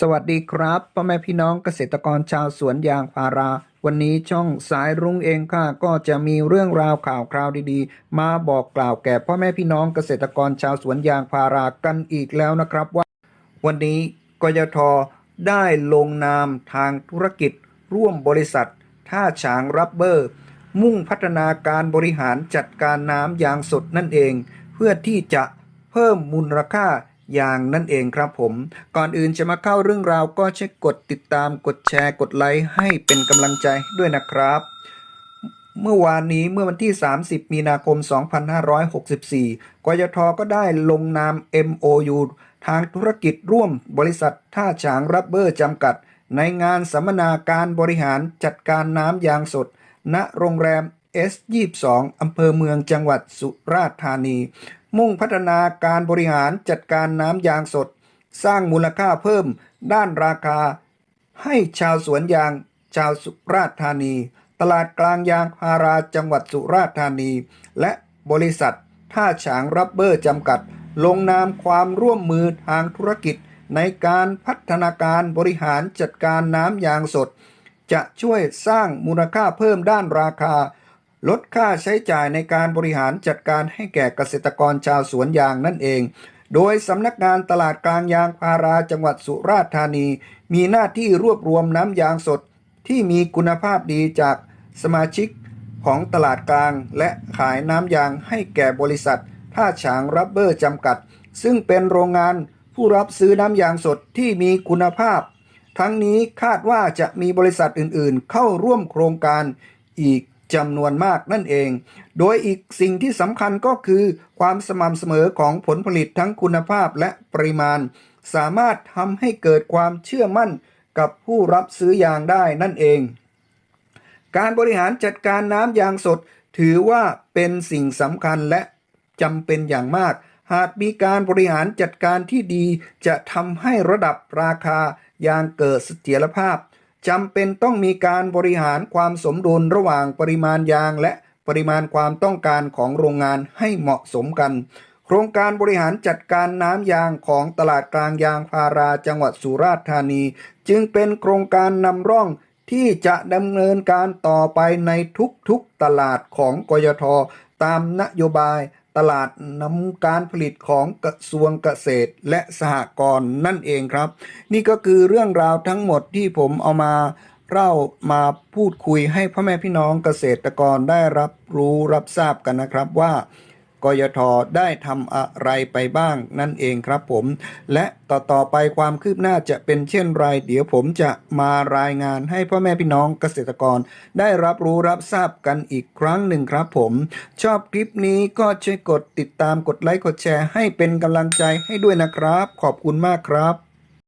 สวัสดีครับพ่อแม่พี่น้องเกษตรกรชาวสวนยางพารา วันนี้ช่องสายรุ้งเองค่ะก็จะมีเรื่องราวข่าวคราวดีๆ มาบอกกล่าวแก่พ่อแม่พี่น้องเกษตรกรชาวสวนยางพารากันอีกแล้วนะครับว่า วันนี้กยทได้ลงนามทางธุรกิจ ร่วมบริษัท ท่าฉางรับเบอร์ มุ่งพัฒนาการบริหารจัดการน้ำยางสดนั่นเอง เพื่อที่จะเพิ่มมูลค่า อย่างนั่นเองครับผม ก่อนอื่นจะมาเข้าเรื่องราวก็ช่วยกดติดตามกดแชร์กดไลค์ให้เป็นกำลังใจด้วยนะครับ เมื่อวานนี้เมื่อวันที่ 30 มีนาคม 2564 กยทก็ได้ลงนาม MOU ทางธุรกิจร่วมบริษัทท่าฉางรับเบอร์จำกัด ในงานสัมมนาการบริหารจัดการน้ำยางสด ณโรงแรม S22 อำเภอเมืองจังหวัดสุราษฎร์ธานี มุ่งพัฒนาการบริหารจัดการน้ำยางสด สร้างมูลค่าเพิ่มด้านราคา ให้ชาวสวนยาง ชาวสุราษฎร์ธานี ตลาดกลางยางพาราจังหวัดสุราษฎร์ธานี และบริษัท ท่าฉางรับเบอร์จำกัด ลงนามความร่วมมือทางธุรกิจ ในการพัฒนาการบริหารจัดการน้ำยางสด จะช่วยสร้างมูลค่าเพิ่มด้านราคา ลดค่าใช้จ่ายในการบริหารจัดการให้แก่เกษตรกรชาวสวนยางนั่นเอง โดยสำนักงานตลาดกลางยางพาราจังหวัดสุราษฎร์ธานี มีหน้าที่รวบรวมน้ำยางสด ที่มีคุณภาพดีจากสมาชิกของตลาดกลาง และขายน้ำยางให้แก่บริษัท ท่าฉางรับเบอร์จำกัด ซึ่งเป็นโรงงานผู้รับซื้อน้ำยางสดที่มีคุณภาพ ทั้งนี้คาดว่าจะมีบริษัทอื่นๆ เข้าร่วมโครงการอีก จำนวนมากนั่นเอง โดยอีกสิ่งที่สำคัญก็คือความสม่ำเสมอของผลผลิตทั้งคุณภาพและปริมาณ สามารถทำให้เกิดความเชื่อมั่นกับผู้รับซื้อยางได้นั่นเอง การบริหารจัดการน้ำยางสด ถือว่าเป็นสิ่งสำคัญและจำเป็นอย่างมาก หากมีการบริหารจัดการที่ดี จะทำให้ระดับราคายางเกิดเสถียรภาพ จำเป็นต้องมีการบริหารความสมดุลระหว่างปริมาณยางและปริมาณความต้องการของโรงงานให้เหมาะสมกัน โครงการบริหารจัดการน้ำยางของตลาดกลางยางพาราจังหวัดสุราษฎร์ธานี จึงเป็นโครงการนำร่องที่จะดำเนินการต่อไปในทุกๆตลาดของกยทตามนโยบาย ตลาดนำการผลิตของกระทรวงเกษตรและสหกรณ์นั่นเองครับ นี่ก็คือเรื่องราวทั้งหมดที่ผมเอามาเล่ามาพูดคุยให้พ่อแม่พี่น้องเกษตรกรได้รับรู้รับทราบกันนะครับว่า กยทได้ทำอะไรไปบ้างนั่นเองครับผม และต่อต่อไปความคืบหน้าจะเป็นเช่นไรเดี๋ยวผมจะมารายงานให้พ่อแม่พี่น้องเกษตรกร ได้รับรู้รับทราบกันอีกครั้งหนึ่งครับผม ชอบคลิปนี้ก็ช่วยกดติดตามกดไลค์กดแชร์ให้เป็นกำลังใจให้ด้วยนะครับ ขอบคุณมากครับ